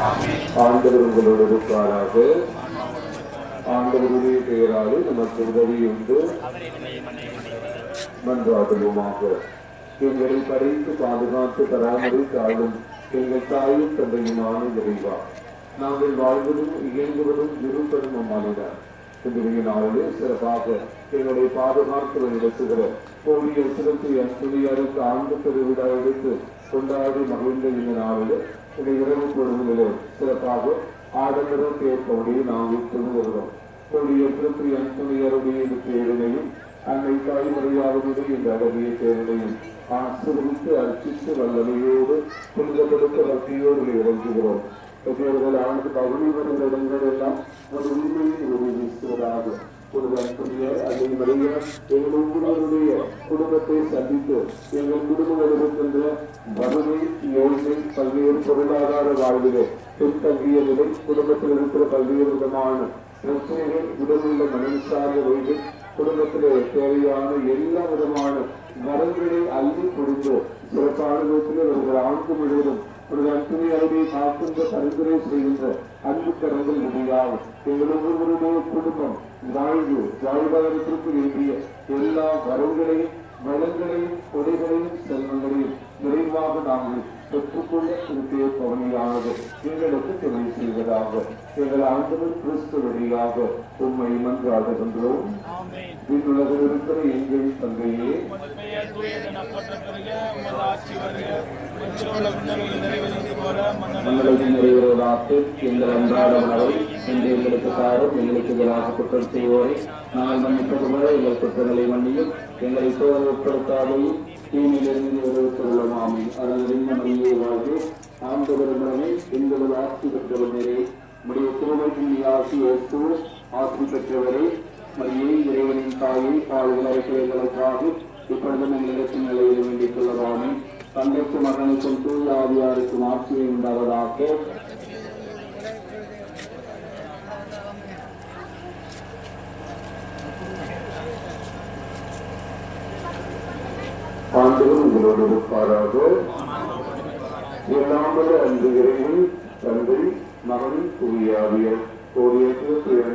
ஆண்டவர் உங்களோடு இருப்பாராக. ஆண்டவருடைய பெயராலே நமக்கு உதவி உண்டு. மன்றாடுவோமாக எங்களை பறித்து பாதுகாத்து பராமரித்தாலும் எங்கள் தாயும் தந்தையுமான இறைவா நாங்கள் வாழ்வதும் இயங்குவதும் இருப்பதும் அம்மாளிதான் இன்றைய நாளிலே சிறப்பாக எங்களை பாதுகாத்து நடத்துகிற கோடிய சிறப்பு அன்புடையாருக்கு ஆண்டு பெருவிழா எடுத்து கொண்டாடி மகிழ்ந்த இந்த நாளிலே இந்த இரவு பொழுதிலே சிறப்பாக ஆடம்பரம் கேட்பவடைய நாங்கள் திருவுகிறோம் கோடிய சிறப்பு அன்புடையாருடைய இந்த பேருமையும் அன்னை தாய்மறையாளருடைய இந்த அழகிய பேருமையும் ஆசிர்வித்து அர்ச்சித்து வல்லமையோடு புனிதப்படுத்த பக்தியோடு இறங்குகிறோம் பெற்றோர்கள் அவனுக்கு பகுதி வருகிற இடங்கள் எல்லாம் ஒரு உண்மையை ஒரு வீசுவதாக ஒரு அன்புடைய எங்கள் ஒவ்வொருவருடைய குடும்பத்தை சந்தித்து எங்கள் குடும்பங்கள் இருக்கின்ற வறுமை ஏழ்மை பல்வேறு பொருளாதார வாழ்விலே பின்தங்கிய நிலை குடும்பத்தில் இருக்கிற பல்வேறு விதமான பிரச்சனைகள் உடலுள்ள மனம் சார்ந்த வழிகள் குடும்பத்திலே தேவையான எல்லா விதமான வரங்களை அள்ளி கொடுத்து சிறப்பான விதத்திலே அவர்கள் ஆண்டு முழுவதும் ஒரு அன்புமையாருடைய காக்கின்ற பரிந்துரை செய்கின்ற அன்பு கரங்கள் முடியாது எங்கள் குடும்பம் வாழ்வு வாழ்வாதாரத்திற்கு வேண்டிய எல்லா வரங்களையும் வளங்களையும் கொடைகளையும் செல்வங்களையும் நிறைவாக நாங்கள் பெற்றுக்கொள்ள திருப்பிய பவனியானது எங்களுக்கு துணை செய்வதாக எங்கள் ஆண்டவர் கிறிஸ்து வழியாக உண்மை மன்றாடுகின்றோம் விண்ணுலகில் இருக்கிற எங்கள் தந்தையே. உமது நிறைவேறுவதாக எங்கள் அன்றாட உணவை எங்களுக்கு தாரும் எங்களுக்கு எதிராக குற்றம் செய்வோரை நாங்கள் மன்னிப்பது போல எங்கள் குற்றங்களை மன்னியும் எங்களை தீமையிலிருந்து அதன் மணியை வாழ்வு ஆண்டவருடனே எங்களது ஆட்சி பெற்றவனரே உடைய திருமையின் ஆட்சி ஏற்று ஆட்சி பெற்றவரே மரியே இறைவனின் தாயை பாடுகள் அறிக்கைகளுக்காக இப்பொழுதும் எங்களிடத்தில் நிலையில் வேண்டிக் கொள்ளவாமே. தந்தைக்கும் மகனுக்கும் தூயாவியாருக்கும் ஆட்சியை உண்டாவதாக. ஆண்டவர் உங்களோடு இருப்பாராக. எல்லாமல அன்பு இறைவன் தந்தை மகன் தூயாவியர். கோடியற்கு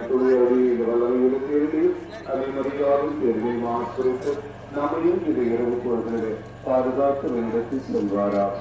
தூய ஆவியை அதை மதியாலும் தேர்வை மாற்றுக்கு நம்மையும் இது இரவு பொழுது பாதுகாத்து வென்றி செல்வாராக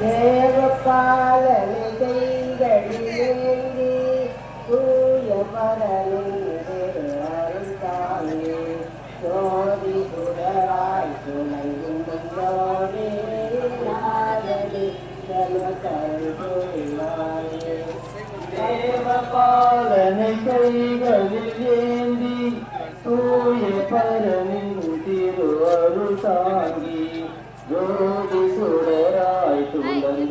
தேவபாலனை கைகளிலேந்தி தூய பரனின் ஜோதி சுடராய் துணையும் முன்னோரே நாதடி ஜனகருளாயே தேவபாலனை கைகளில் தூய பரனின் திரு அருள் தாங்கி